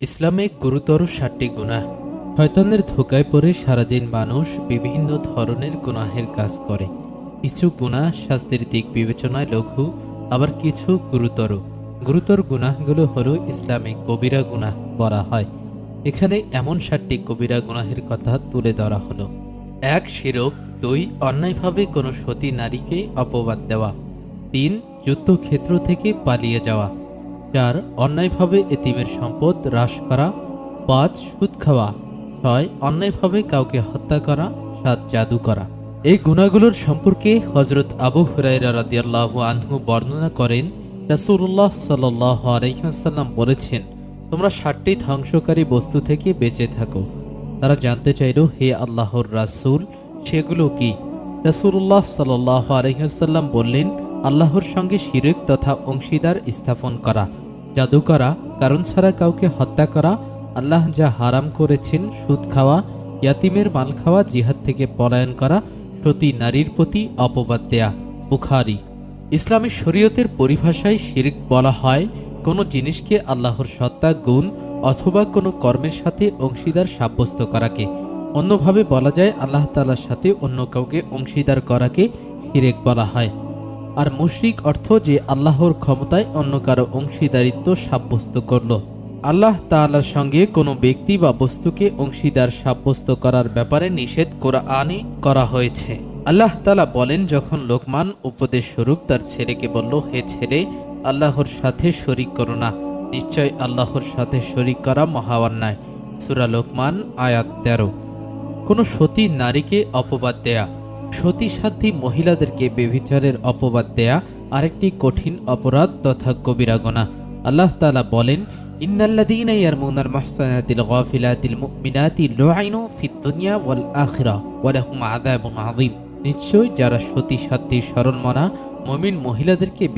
ইসলামে গুরুতর ষাটটি গুনাহ। শয়তানের ধোকায় পড়ে সারাদিন মানুষ বিভিন্ন ধরনের গুনাহের কাজ করে। কিছু গুনাহ শাস্তির দিক বিবেচনায় লঘু, আবার কিছু গুরুতর। গুরুতর গুনাহগুলো হলো ইসলামে কবিরা গুনাহ বলা হয়। এখানে এমন ষাটটি কবিরা গুনাহের কথা তুলে ধরা হলো। এক শিরক দুই, অন্যায়ভাবে কোনো সতী নারীকে অপবাদ দেওয়া। তিন, যুদ্ধক্ষেত্র থেকে পালিয়ে যাওয়া। চার অন্যায়ভাবে এতিমের সম্পদ হ্রাস করা, পাঁচ, সুদ খাওয়া, ছয়, অন্যায়ভাবে কাউকে হত্যা করা, সাত, জাদু করা। এই গুণাগুলোর সম্পর্কে হজরত আবু হুরাইরা রাদিয়াল্লাহু আনহু বর্ণনা করেন, রাসূলুল্লাহ সাল্লাল্লাহু আলাইহি ওয়াসাল্লাম বলেছেন, তোমরা ষাটটি ধ্বংসকারী বস্তু থেকে বেঁচে থাকো। তারা জানতে চাইল, হে আল্লাহর রাসুল, সেগুলো কি? রাসূলুল্লাহ সাল্লাল্লাহু আলাইহি ওয়াসাল্লাম বললেন, আল্লাহর সঙ্গে শিরক তথা অংশীদার স্থাপন করা। জাদু করা কারণ ছাড়া কাউকে হত্যা করা, আল্লাহ যা হারাম করেছেন, সুদ খাওয়া, ইয়াতিমের মাল খাওয়া, জিহাদ থেকে পলায়ন করা, সতী নারীর প্রতি অপবাদ দেয়া। বুখারি। ইসলামী শরীয়তের পরিভাষায় শিরিক বলা হয়, কোনো জিনিসকে আল্লাহর সত্তা, গুণ অথবা কোনো কর্মের সাথে অংশীদার সাব্যস্ত করাকে। অন্যভাবে বলা যায়, আল্লাহ তালার সাথে অন্য কাউকে অংশীদার করাকে শিরেক বলা হয়। আর মুশরিক অর্থ যে আল্লাহর ক্ষমতায় অন্য কারও অংশীদারিত্ব সাব্যস্ত করল। আল্লাহ তাআলার সঙ্গে কোনো ব্যক্তি বা বস্তুকে অংশীদার সাব্যস্ত করার ব্যাপারে নিষেধ কোরআনে করা হয়েছে। আল্লাহ তালা বলেন, যখন লোকমান উপদেশ স্বরূপ তার ছেলেকে বলল, হে ছেলে, আল্লাহর সাথে শরিক করো না। নিশ্চয় আল্লাহর সাথে শরিক করা মহা অন্যায় সূরা লোকমান আয়াত তেরো। কোনো সতী নারীকে অপবাদ দেয়া। সতী সাধ্যী মহিলাদেরকে বেভিচারের অপবাদ দেয়া আরেকটি কঠিন অপরাধ তথা কবিরা গোনা আল্লাহ তাআলা বলেন, ইন্নাল্লাযীনা ইয়ারমুনাল মুহসানাতিল গাফিলাতিল মুমিনাতি লুআইনু ফিদ দুনিয়া ওয়াল আখিরা ওয়া লাহুম আযাবুন আযীম। নিশ্চয় যারা সতী মহিলাদেরকে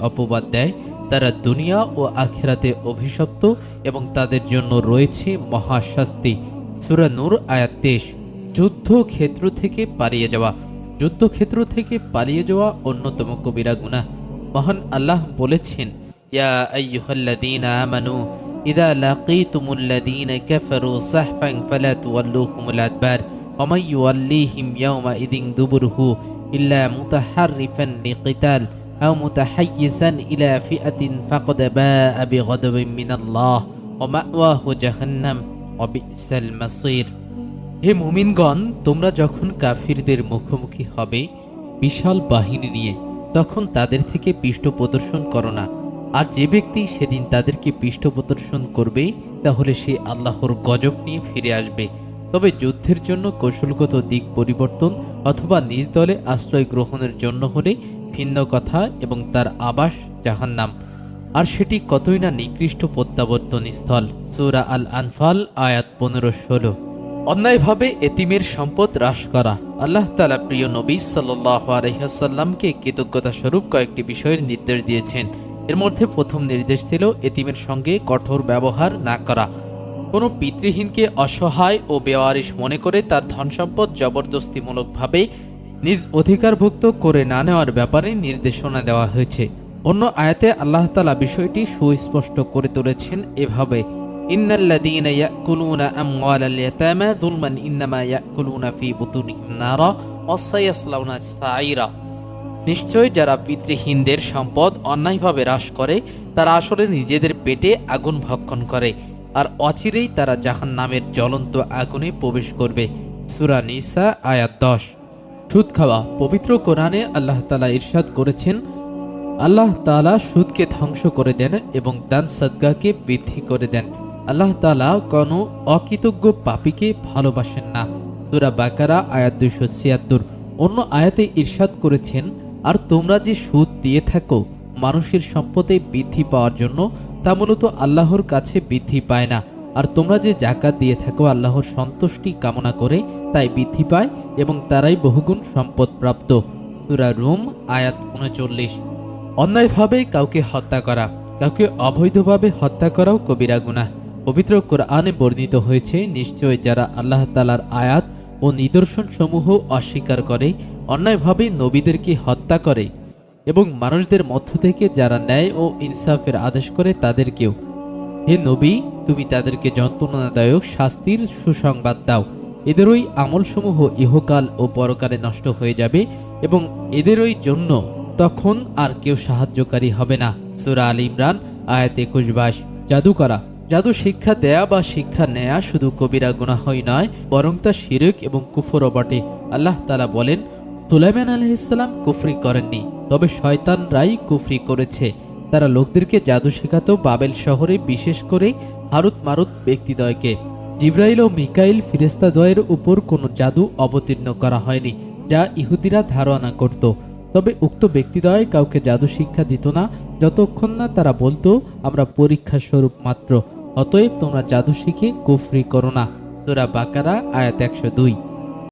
অপবাদ দেয়, তারা দুনিয়া ও আখিরাতে অভিশপ্ত এবং তাদের জন্য রয়েছে মহাশাস্তি। সূরা নূর আয়াত তেইশ। যুদ্ধক্ষেত্র থেকে পালিয়ে যাওয়া। যুদ্ধক্ষেত্র থেকে পালিয়ে যাওয়া অন্যতম কবিরা গুনাহ। মহান আল্লাহ বলেছেন, ইয়া আইয়ুহাল্লাযীনা আমানু, ইদা লাকীতুমুল্লাযীনা কাফারু সাহফান ফালা তুওয়াল্লুহুমুল আদবার, ওয়া ইউওয়াল্লিহিম ইয়াওমা ইদিন দুবুরহু ইল্লা মুতাহাররিফান লিকিতাল আও মুতাহাইয়িসান ইলা ফিআতিন ফাকাদ বাআ বিগাদাবিন মিনাল্লাহ, ওয়া মাওয়াহু জাহান্নাম, ওয়া বি'সাল মাসীর। হে মুমিনগণ, তোমরা যখন কাফিরদের মুখোমুখি হবে বিশাল বাহিনী নিয়ে, তখন তাদের থেকে পৃষ্ঠ প্রদর্শন করো না। আর যে ব্যক্তি সেদিন তাদেরকে পৃষ্ঠ প্রদর্শন করবে, তাহলে সে আল্লাহর গজব নিয়ে ফিরে আসবে। তবে যুদ্ধের জন্য কৌশলগত দিক পরিবর্তন অথবা নিজ দলে আশ্রয় গ্রহণের জন্য হলে ভিন্ন কথা এবং তার আবাস জাহান্নাম। আর সেটি কতই না নিকৃষ্ট প্রত্যাবর্তন স্থল সুরা আল আনফাল আয়াত পনেরো ষোলো। অন্যায়ভাবে এতিমের সম্পদ হ্রাস করা। আল্লাহ তালা প্রিয় নবী সাল্লাহ আলহাসাল্লামকে কৃতজ্ঞতা স্বরূপ কয়েকটি বিষয়ের নির্দেশ দিয়েছেন। এর মধ্যে প্রথম নির্দেশ ছিল এতিমের সঙ্গে কঠোর ব্যবহার না করা। কোনো পিতৃহীনকে অসহায় ও বেওয়ারিশ মনে করে তার ধন সম্পদ জবরদস্তিমূলকভাবে নিজ অধিকারভুক্ত করে না নেওয়ার ব্যাপারে নির্দেশনা দেওয়া হয়েছে। অন্য আয়াতে আল্লাহ তালা বিষয়টি সুস্পষ্ট করে তুলেছেন এভাবে ইন্নাল্লাযীনা ইয়াকুলুনা আমওয়ালাল ইয়াতামা যুলমান ইন্নামা ইয়াকুলুনা ফি বুতুনিহিম নারা ওয়া সায়াসলাউনা সাইরা নিশ্চয় যারা পিতৃহীনদের সম্পদ অন্যায়ভাবে হ্রাস করে, তারা আসলে নিজেদের পেটে আগুন ভক্ষণ করে, আর অচিরেই তারা জাহান নামের জ্বলন্ত আগুনে প্রবেশ করবে। সুরা নিসা, আয়াত দশ। সুদ খাওয়া। পবিত্র কোরআনে আল্লাহ তালা ইরশাদ করেছেন, আল্লাহ তালা সুদকে ধ্বংস করে দেন এবং দান সদগাকে বৃদ্ধি করে দেন। আল্লাহ তালা কোনো অকৃতজ্ঞ পাপীকে ভালোবাসেন না। সুরা বাকারা, আয়াত দুইশো ছিয়াত্তর। অন্য আয়াতে ইরশাদ করেছেন, আর তোমরা যে সুদ দিয়ে থাকো, মানুষের সম্পদে বৃদ্ধি পাওয়ার জন্য, তা মূলত আল্লাহর কাছে বৃদ্ধি পায় না। আর তোমরা যে জাকাত দিয়ে থাকো, আল্লাহর সন্তুষ্টি কামনা করে, তাই বৃদ্ধি পায় এবং তারাই বহুগুণ সম্পদ প্রাপ্ত। সুরা রুম, আয়াত উনচল্লিশ। অন্যায়ভাবে কাউকে হত্যা করা, কাউকে অবৈধভাবে হত্যা করাও কবিরা গুনাহ। পবিত্র কোরআনে বর্ণিত হয়েছে, নিশ্চয় যারা আল্লাহ তালার আয়াত ও নিদর্শন সমূহ অস্বীকার করে, অন্যায়ভাবে নবীদেরকে হত্যা করে এবং মানুষদের মধ্য থেকে যারা ন্যায় ও ইনসাফের আদেশ করে তাদেরকেও। হে নবী, তুমি তাদেরকে যন্ত্রণাদায়ক শাস্তির সুসংবাদ দাও। এদেরই আমলসমূহ ইহকাল ও পরকালে নষ্ট হয়ে যাবে এবং এদেরই জন্য তখন আর কেউ সাহায্যকারী হবে না। সুরা আল ইমরান, আয়াত একুশ জাদু করা জাদু শিক্ষা দেয়া বা শিক্ষা নেয়া শুধু কবিরা গুনাহই নয়, বরং তা শিরক এবং কুফরও বটে। আল্লাহ তালা বলেন, সুলাইমান আলহিসাল্লাম কুফরি করেননি, তবে শয়তানরাই কুফরি করেছে। তারা লোকদেরকে জাদু শেখাতো বাবেল শহরে, বিশেষ করে হারুত মারুত ব্যক্তিদ্বয়কে। জিব্রাইল ও মিকাইল ফিরেস্তাদ্বয়ের উপর কোনো জাদু অবতীর্ণ করা হয়নি, যা ইহুদিরা ধারণা করত। তবে উক্ত ব্যক্তিদ্বয় কাউকে জাদু শিক্ষা দিত না, যতক্ষণ না তারা বলতো, আমরা পরীক্ষা স্বরূপ মাত্র। অতএব তোমরা জাদু শিখে কুফরি করো না। সুরা বাকারা আয়াত একশো দুই।